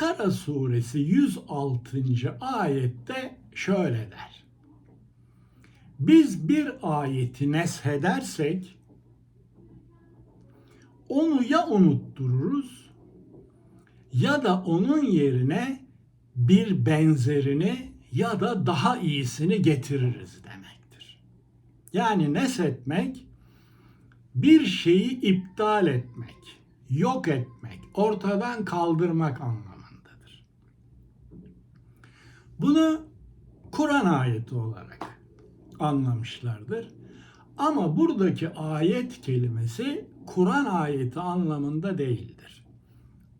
Bakara suresi 106. ayette şöyle der. Biz bir ayeti neshedersek onu ya unuttururuz ya da onun yerine bir benzerini ya da daha iyisini getiririz demektir. Yani neshetmek bir şeyi iptal etmek, yok etmek, ortadan kaldırmak anlamındadır. Bunu Kur'an ayeti olarak anlamışlardır. Ama buradaki ayet kelimesi Kur'an ayeti anlamında değildir.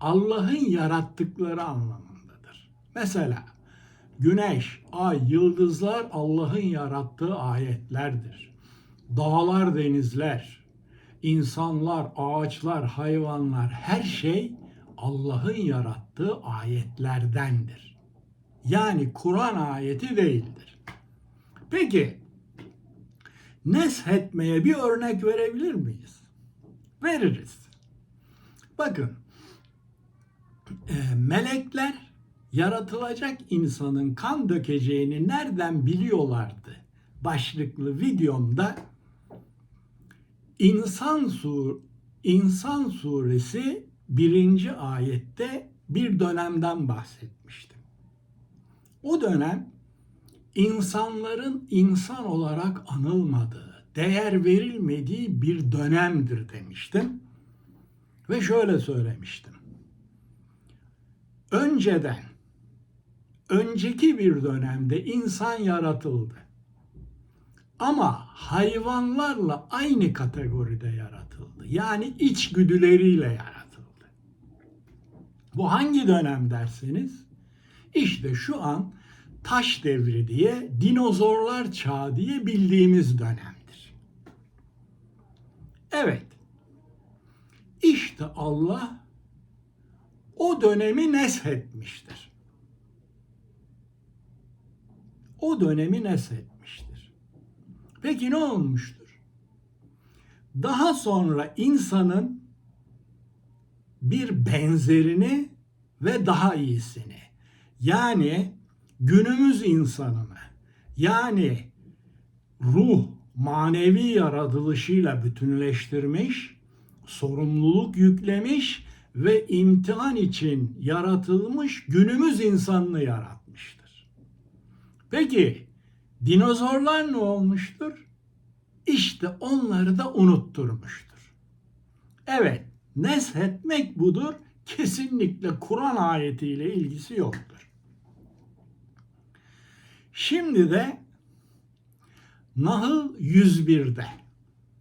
Allah'ın yarattıkları anlamındadır. Mesela güneş, ay, yıldızlar Allah'ın yarattığı ayetlerdir. Dağlar, denizler, insanlar, ağaçlar, hayvanlar her şey Allah'ın yarattığı ayetlerdendir. Yani Kur'an ayeti değildir. Peki neshetmeye bir örnek verebilir miyiz? Veririz. Bakın e, melekler yaratılacak insanın kan dökeceğini nereden biliyorlardı? Başlıklı videomda İnsan sur İnsan suresi birinci ayette bir dönemden bahsetmiştim. O dönem insanların insan olarak anılmadığı, değer verilmediği bir dönemdir demiştim. Ve şöyle söylemiştim. Önceden, önceki bir dönemde insan yaratıldı. Ama hayvanlarla aynı kategoride yaratıldı. Yani içgüdüleriyle yaratıldı. Bu hangi dönem derseniz, işte şu an taş devri diye, dinozorlar çağı diye bildiğimiz dönemdir. Evet. İşte Allah o dönemi neshetmiştir. O dönemi neshetmiştir. Peki ne olmuştur? Daha sonra insanın bir benzerini ve daha iyisini yani günümüz insanını yani ruh manevi yaratılışıyla bütünleştirmiş, sorumluluk yüklemiş ve imtihan için yaratılmış günümüz insanını yaratmıştır. Peki dinozorlar ne olmuştur? İşte onları da unutturmuştur. Evet, neshetmek budur. Kesinlikle Kur'an ayetiyle ilgisi yoktur. Şimdi de Nahl 101'de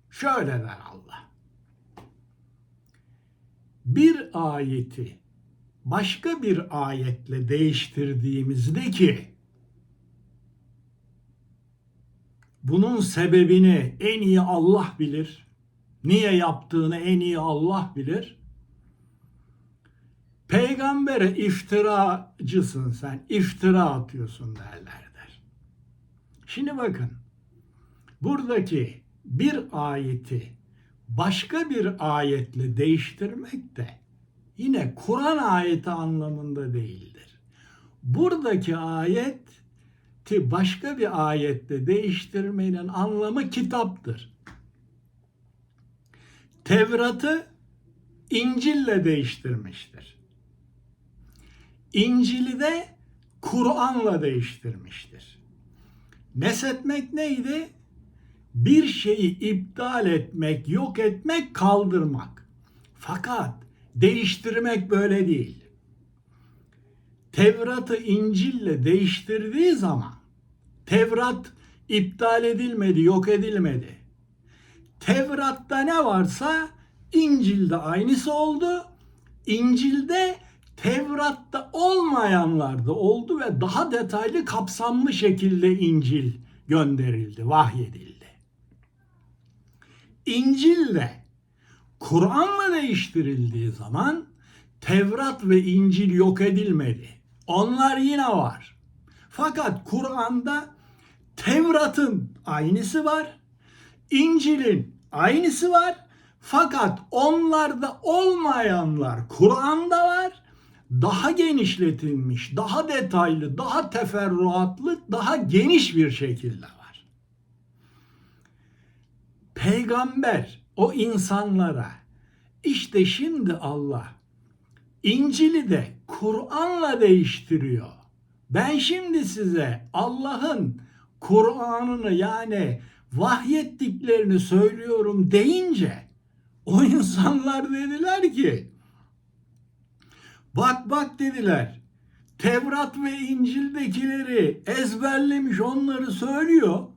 şöyle der Allah. Bir ayeti başka bir ayetle değiştirdiğimizde ki bunun sebebini en iyi Allah bilir. Niye yaptığını en iyi Allah bilir. Peygambere iftiracısın sen, iftira atıyorsun derler der. Şimdi bakın, buradaki bir ayeti başka bir ayetle değiştirmek de yine Kur'an ayeti anlamında değildir. Buradaki ayeti başka bir ayette değiştirmenin anlamı kitaptır. Tevrat'ı İncil'le değiştirmiştir. İncil'i de Kur'an'la değiştirmiştir. Nesetmek neydi? Bir şeyi iptal etmek, yok etmek, kaldırmak. Fakat değiştirmek böyle değil. Tevrat'ı İncil'le değiştirdiği zaman Tevrat iptal edilmedi, yok edilmedi. Tevrat'ta ne varsa İncil'de aynısı oldu. İncil'de Tevrat'ta olmayanlar da oldu ve daha detaylı kapsamlı şekilde İncil gönderildi, vahyedildi. İncil'de Kur'an'la değiştirildiği zaman Tevrat ve İncil yok edilmedi. Onlar yine var. Fakat Kur'an'da Tevrat'ın aynısı var. İncil'in aynısı var. Fakat onlarda olmayanlar Kur'an'da var. Daha genişletilmiş, daha detaylı, daha teferruatlı, daha geniş bir şekilde var. Peygamber o insanlara işte şimdi Allah İncil'i de Kur'an'la değiştiriyor. Ben şimdi size Allah'ın Kur'an'ını yani vahyettiklerini söylüyorum deyince o insanlar dediler ki bak bak dediler Tevrat ve İncil'dekileri ezberlemiş onları söylüyor.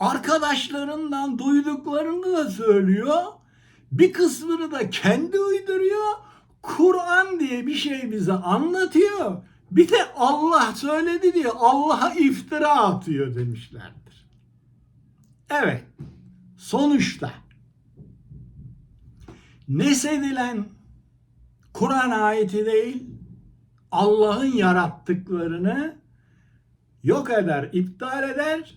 Arkadaşlarından duyduklarını da söylüyor. Bir kısmını da kendi uyduruyor. Kur'an diye bir şey bize anlatıyor. Bir de Allah söyledi diye Allah'a iftira atıyor demişlerdir. Evet. Sonuçta nesedilen Kur'an ayeti değil Allah'ın yarattıklarını yok eder, iptal eder,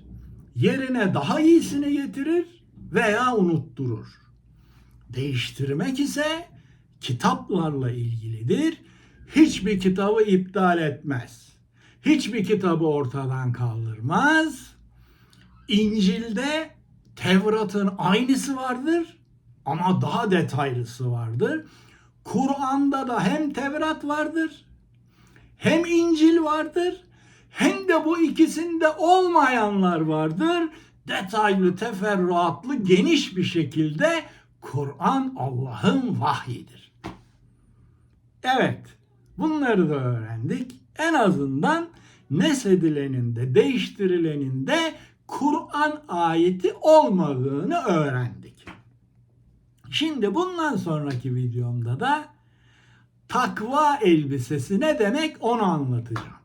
yerine daha iyisini getirir veya unutturur. Değiştirmek ise kitaplarla ilgilidir. Hiçbir kitabı iptal etmez. Hiçbir kitabı ortadan kaldırmaz. İncil'de Tevrat'ın aynısı vardır ama daha detaylısı vardır. Kur'an'da da hem Tevrat vardır hem İncil vardır hem de bu ikisinde olmayanlar vardır. Detaylı, teferruatlı, geniş bir şekilde Kur'an Allah'ın vahyidir. Evet, bunları da öğrendik. En azından nesedilenin de değiştirilenin de Kur'an ayeti olmadığını öğrendik. Şimdi bundan sonraki videomda da takva elbisesi ne demek onu anlatacağım.